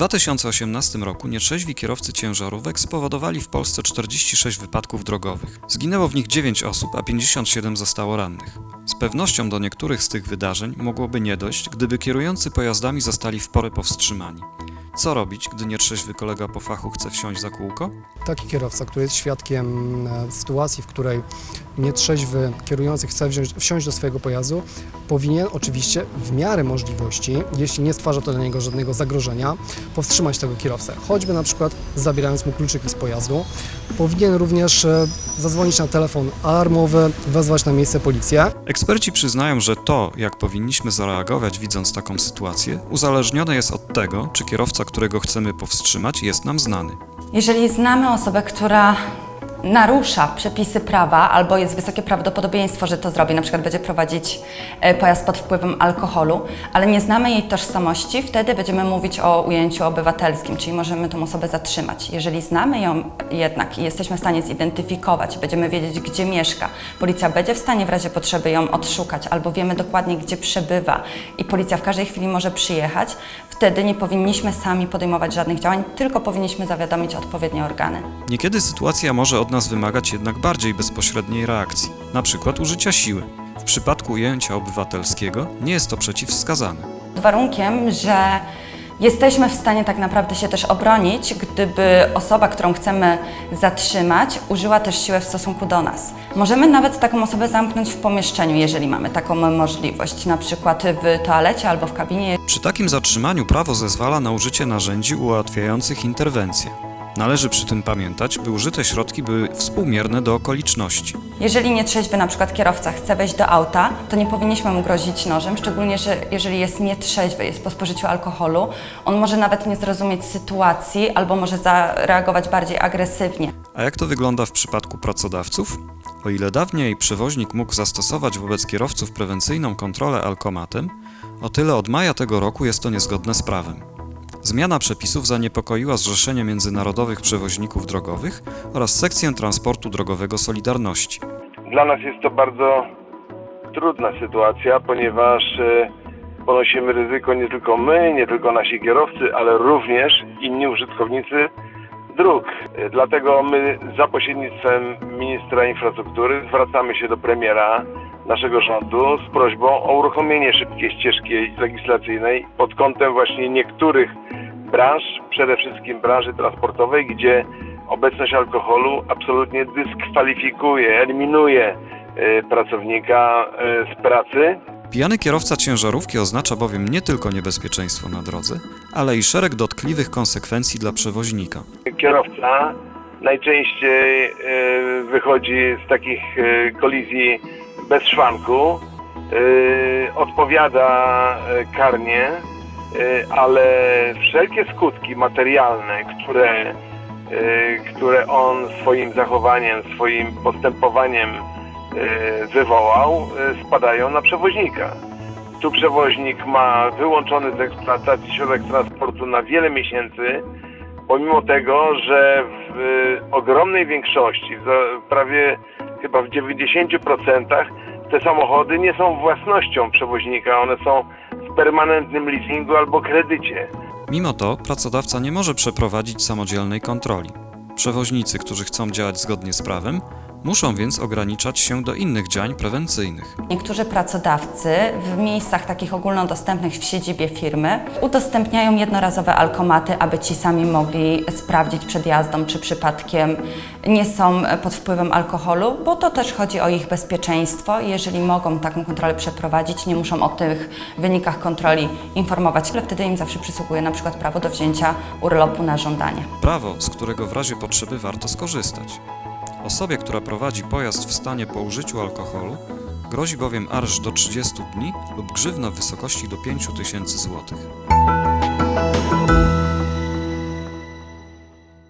2018 roku nietrzeźwi kierowcy ciężarówek spowodowali w Polsce 46 wypadków drogowych. Zginęło w nich 9 osób, a 57 zostało rannych. Z pewnością do niektórych z tych wydarzeń mogłoby nie dojść, gdyby kierujący pojazdami zostali w porę powstrzymani. Co robić, gdy nietrzeźwy kolega po fachu chce wsiąść za kółko? Taki kierowca, który jest świadkiem e, sytuacji, w której nietrzeźwy kierujący chce wziąć, wsiąść do swojego pojazdu, powinien oczywiście w miarę możliwości, jeśli nie stwarza to dla niego żadnego zagrożenia, powstrzymać tego kierowcę. Choćby na przykład zabierając mu kluczyki z pojazdu. Powinien również e, zadzwonić na telefon alarmowy, wezwać na miejsce policję. Eksperci przyznają, że to, jak powinniśmy zareagować widząc taką sytuację, uzależnione jest od tego, czy kierowca, którego chcemy powstrzymać, jest nam znany. Jeżeli znamy osobę, która narusza przepisy prawa albo jest wysokie prawdopodobieństwo, że to zrobi, na przykład będzie prowadzić e, pojazd pod wpływem alkoholu, ale nie znamy jej tożsamości, wtedy będziemy mówić o ujęciu obywatelskim, czyli możemy tą osobę zatrzymać. Jeżeli znamy ją jednak i jesteśmy w stanie zidentyfikować, będziemy wiedzieć, gdzie mieszka, policja będzie w stanie w razie potrzeby ją odszukać albo wiemy dokładnie, gdzie przebywa i policja w każdej chwili może przyjechać, wtedy nie powinniśmy sami podejmować żadnych działań, tylko powinniśmy zawiadomić odpowiednie organy. Niekiedy sytuacja może od nas wymagać jednak bardziej bezpośredniej reakcji, na przykład użycia siły. W przypadku ujęcia obywatelskiego nie jest to przeciwwskazane. Pod warunkiem, że jesteśmy w stanie tak naprawdę się też obronić, gdyby osoba, którą chcemy zatrzymać, użyła też siły w stosunku do nas. Możemy nawet taką osobę zamknąć w pomieszczeniu, jeżeli mamy taką możliwość, na przykład w toalecie albo w kabinie. Przy takim zatrzymaniu prawo zezwala na użycie narzędzi ułatwiających interwencję. Należy przy tym pamiętać, by użyte środki były współmierne do okoliczności. Jeżeli nietrzeźwy na przykład kierowca chce wejść do auta, to nie powinniśmy mu grozić nożem, szczególnie, że jeżeli jest nietrzeźwy, jest po spożyciu alkoholu, on może nawet nie zrozumieć sytuacji albo może zareagować bardziej agresywnie. A jak to wygląda w przypadku pracodawców? O ile dawniej przewoźnik mógł zastosować wobec kierowców prewencyjną kontrolę alkomatem, o tyle od maja tego roku jest to niezgodne z prawem. Zmiana przepisów zaniepokoiła Zrzeszenie Międzynarodowych Przewoźników Drogowych oraz Sekcję Transportu Drogowego Solidarności. Dla nas jest to bardzo trudna sytuacja, ponieważ e, ponosimy ryzyko nie tylko my, nie tylko nasi kierowcy, ale również inni użytkownicy dróg. E, Dlatego my za pośrednictwem ministra infrastruktury zwracamy się do premiera naszego rządu z prośbą o uruchomienie szybkiej ścieżki legislacyjnej pod kątem właśnie niektórych branż, przede wszystkim branży transportowej, gdzie obecność alkoholu absolutnie dyskwalifikuje, eliminuje e, pracownika e, z pracy. Pijany kierowca ciężarówki oznacza bowiem nie tylko niebezpieczeństwo na drodze, ale i szereg dotkliwych konsekwencji dla przewoźnika. Kierowca najczęściej e, wychodzi z takich kolizji bez szwanku, e, odpowiada e, karnie, e, ale wszelkie skutki materialne, które, e, które on swoim zachowaniem, swoim postępowaniem e, wywołał, e, spadają na przewoźnika. Tu przewoźnik ma wyłączony z eksploatacji środek transportu na wiele miesięcy, pomimo tego, że w y, ogromnej większości, prawie chyba w 90% te samochody nie są własnością przewoźnika, one są w permanentnym leasingu albo kredycie. Mimo to pracodawca nie może przeprowadzić samodzielnej kontroli. Przewoźnicy, którzy chcą działać zgodnie z prawem, muszą więc ograniczać się do innych działań prewencyjnych. Niektórzy pracodawcy w miejscach takich ogólnodostępnych w siedzibie firmy udostępniają jednorazowe alkomaty, aby ci sami mogli sprawdzić przed jazdą, czy przypadkiem nie są pod wpływem alkoholu, bo to też chodzi o ich bezpieczeństwo. i Jeżeli mogą taką kontrolę przeprowadzić, nie muszą o tych wynikach kontroli informować, ale wtedy im zawsze przysługuje na przykład prawo do wzięcia urlopu na żądanie. Prawo, z którego w razie potrzeby warto skorzystać. Osobie, która prowadzi pojazd w stanie po użyciu alkoholu, grozi bowiem areszt do 30 dni lub grzywna w wysokości do 5000 złotych.